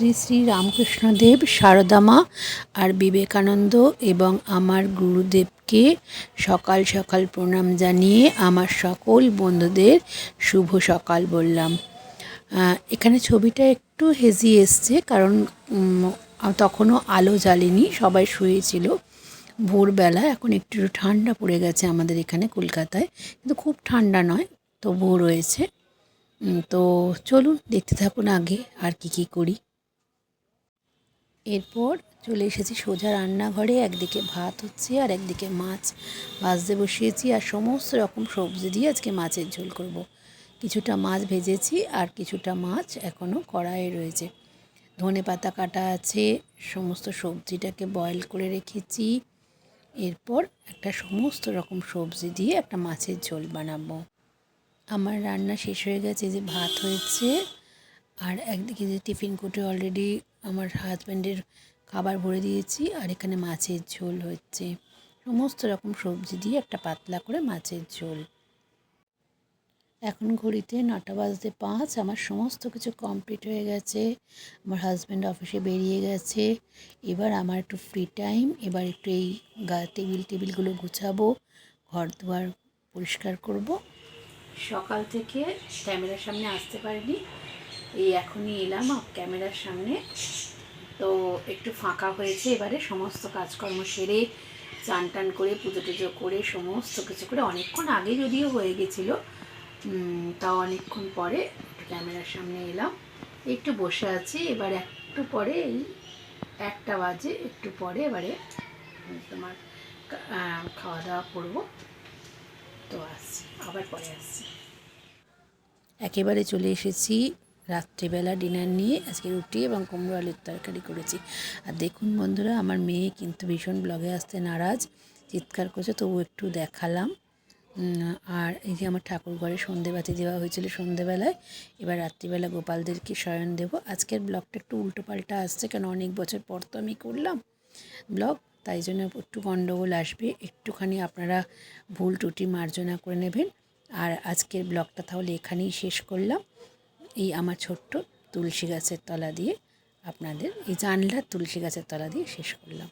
শ্রী শ্রী রামকৃষ্ণদেব, শারদামা আর বিবেকানন্দ এবং আমার গুরুদেবকে সকাল সকাল প্রণাম জানিয়ে আমার সকল বন্ধুদের শুভ সকাল বললাম। এখানে ছবিটা একটু হেজি এসছে কারণ তখনও আলো জ্বালেনি, সবাই শুয়েছিল। ভোরবেলা, এখন একটু ঠান্ডা পড়ে গেছে আমাদের এখানে কলকাতায়, কিন্তু খুব ঠান্ডা নয়, তবুও রয়েছে। তো চলুন, দেখতে থাকুন আগে আর কি কি করি। এরপর চলে এসেছি সোজা রান্নাঘরে, একদিকে ভাত হচ্ছে আর একদিকে মাছ ভাজতে বসিয়েছি আর সমস্ত রকম সবজি দিয়ে আজকে মাছের ঝোল করব। কিছুটা মাছ ভেজেছি আর কিছুটা মাছ এখনও কড়াইয়ে রয়েছে। ধনে পাতা কাটা আছে, সমস্ত সবজিটাকে বয়েল করে রেখেছি। এরপর একটা সমস্ত রকম সবজি দিয়ে একটা মাছের ঝোল বানাবো। আমার রান্না শেষ হয়ে গেছে যে ভাত হয়েছে। আর একদিকে যে টিফিন কোটে অলরেডি আমার হাজব্যান্ডের খাবার ভরে দিয়েছি আর এখানে মাছের ঝোল হচ্ছে। সমস্ত রকম সবজি দিয়ে একটা পাতলা করে মাছের ঝোল। এখন ঘড়িতে নটা বাজতে পাঁচ, আমার সমস্ত কিছু কমপ্লিট হয়ে গেছে। আমার হাজব্যান্ড অফিসে বেরিয়ে গেছে। এবার আমার একটু ফ্রি টাইম এবার একটু এই গা টেবিল টেবিলগুলো গুছাবো, ঘর দুয়ার পরিষ্কার করব। সকাল থেকে ক্যামেরার সামনে আসতে পারিনি। এই এখনই এলাম ক্যামেরার সামনে। তো একটু ফাঁকা হয়েছে এবারে, সমস্ত কাজকর্ম সেরে চান টান করে পুজো টুজো করে, সমস্ত কিছু করে, অনেকক্ষণ আগে যদিও হয়ে গেছিল তাও অনেকক্ষণ পরে ক্যামেরার সামনে এলাম। একটু বসে আছি, এবার একটু পরে এই একটা বাজে, একটু পরে এবারে তোমার খাওয়া দাওয়া করব। তো আসছি, আবার পরে আসছি। একেবারে চলে এসেছি রাত্রিবেলা ডিনার নিয়ে আজকে রুটি এবং কুমড়ো আলুর তরকারি করেছি। আর দেখুন বন্ধুরা, আমার মেয়ে কিন্তু ভীষণ ব্লগে আসতে নারাজ, চিৎকার করছে, তবু একটু দেখালাম। আর এই যে আমার ঠাকুর ঘরে সন্ধেবাতি দেওয়া হয়েছিল সন্ধেবেলায়, এবার রাত্রিবেলা গোপালদেরকে শয়ন দেব। আজকের ব্লগটা একটু উল্টো পাল্টা আসছে, কেন অনেক বছর পর তো আমি করলাম ব্লগ তাই জন্য একটু গণ্ডগোল আসবে। একটুখানি আপনারা ভুল ত্রুটি মার্জনা করে নেবেন। আর আজকের ব্লগটা তাহলে এখানেই শেষ করলাম। এই আমার ছোট্ট তুলসী গাছের তলা দিয়ে আপনাদের, এই জানলার তুলসী গাছের তলা দিয়ে শেষ করলাম।